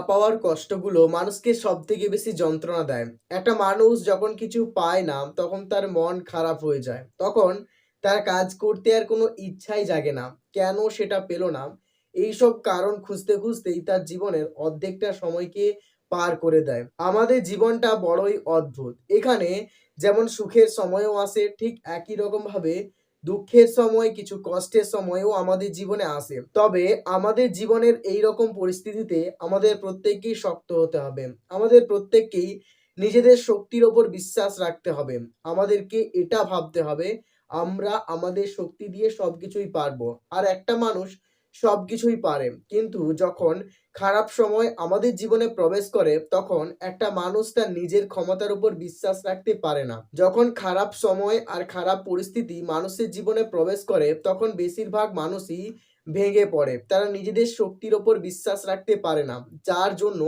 পাওয়ার কষ্টগুলো মানুষকে সব থেকে বেশি যন্ত্রণা দেয়। একটা মানুষ যখন কিছু পায় না, তখন তার মন খারাপ হয়ে যায়। তখন তার কাজ করতে আর কোনো ইচ্ছাই জাগে না। কেন সেটা পেল না? এইসব কারণ খুঁজতে খুঁজতেই তার জীবনের অর্ধেকটা সময়কে পার করে দেয়। আমাদের জীবনটা বড়ই অদ্ভুত। এখানে যেমন সুখের সময়ও আসে, ঠিক একই রকম ভাবে দুঃখের সময়, কিছু কষ্টের সময়ও আমাদের জীবনে আসে। তবে আমাদের জীবনের এই রকম পরিস্থিতিতে আমাদের প্রত্যেককেই শক্ত হতে হবে। আমাদের প্রত্যেককেই নিজেদের শক্তির ওপর বিশ্বাস রাখতে হবে। আমাদেরকে এটা ভাবতে হবে, আমরা আমাদের শক্তি দিয়ে সবকিছুই পারব। আর একটা মানুষ সবকিছুই পারে কিন্তু যখন খারাপ সময় আমাদের জীবনে প্রবেশ করে, তখন একটা মানুষ তার নিজের ক্ষমতার উপর বিশ্বাস রাখতে পারে না। যখন খারাপ সময় আর খারাপ পরিস্থিতি মানুষের জীবনে প্রবেশ করে, তখন বেশিরভাগ মানুষই ভেঙে পড়ে। তারা নিজেদের শক্তির ওপর বিশ্বাস রাখতে পারে না, যার জন্য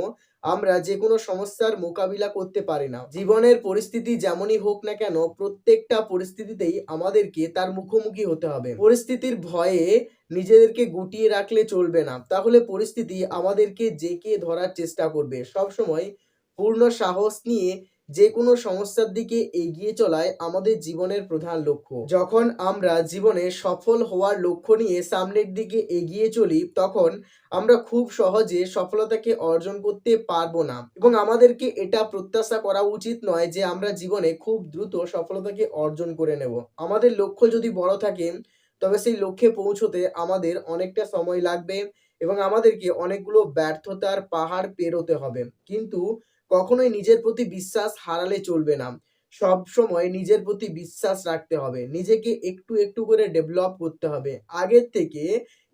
আমরা যে কোনো সমস্যার মোকাবিলা করতে পারি না। জীবনের পরিস্থিতি যেমনই হোক না কেন, প্রত্যেকটা পরিস্থিতিতেই আমাদেরকে তার মুখোমুখি হতে হবে। পরিস্থিতির ভয়ে নিজেদেরকে গুটিয়ে রাখলে চলবে না। তাহলে পরিস্থিতি আমাদেরকে জেকে ধরার চেষ্টা করবে। সবসময় পূর্ণ সাহস নিয়ে যে কোনো সমস্যার দিকে এগিয়ে চলায় আমাদের জীবনের প্রধান লক্ষ্য। যখন আমরা জীবনে সফল হওয়ার লক্ষ্য নিয়ে সামনের দিকে এগিয়ে চলি, তখন আমরা খুব সহজে সফলতাকে অর্জন করতে পারব না। এবং আমাদেরকে এটা প্রত্যাশা করা উচিত নয় যে আমরা জীবনে খুব দ্রুত সফলতাকে অর্জন করে নেব। আমাদের লক্ষ্য যদি বড় থাকে, তবে সেই লক্ষ্যে পৌঁছতে আমাদের অনেকটা সময় লাগবে এবং আমাদেরকে অনেকগুলো ব্যর্থতার পাহাড় পেরোতে হবে। কিন্তু কখনোই নিজের প্রতি বিশ্বাস হারালে চলবে না। সব সময় নিজের প্রতি বিশ্বাস রাখতে হবে। নিজেকে একটু একটু করে ডেভেলপ করতে হবে। আগের থেকে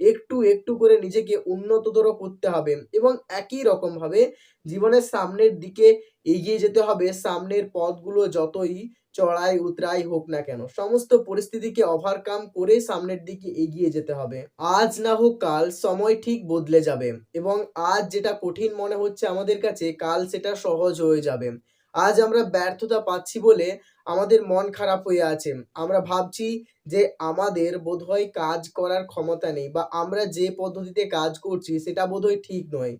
একটু একটু করে নিজেকে উন্নততর করতে হবে এবং একই রকমভাবে জীবনের সামনের দিকে এগিয়ে যেতে হবে। সামনের পথগুলো যতই চড়াই, উতরাই হোক না কেন, সমস্ত পরিস্থিতিকে ওভারকাম করে সামনের দিকে এগিয়ে যেতে হবে। আজ না হোক কাল, সময় ঠিক বদলে যাবে এবং আজ যেটা কঠিন মনে হচ্ছে আমাদের কাছে, কাল সেটা সহজ হয়ে যাবে। আজ আমরা ব্যর্থতা পাচ্ছি বলে আমাদের মন খারাপ হয়ে আছে। আমরা ভাবছি যে আমাদের বোধহয় কাজ করার ক্ষমতা নেই বা আমরা যে পদ্ধতিতে কাজ করছি, সেটা বোধহয় ঠিক নয়।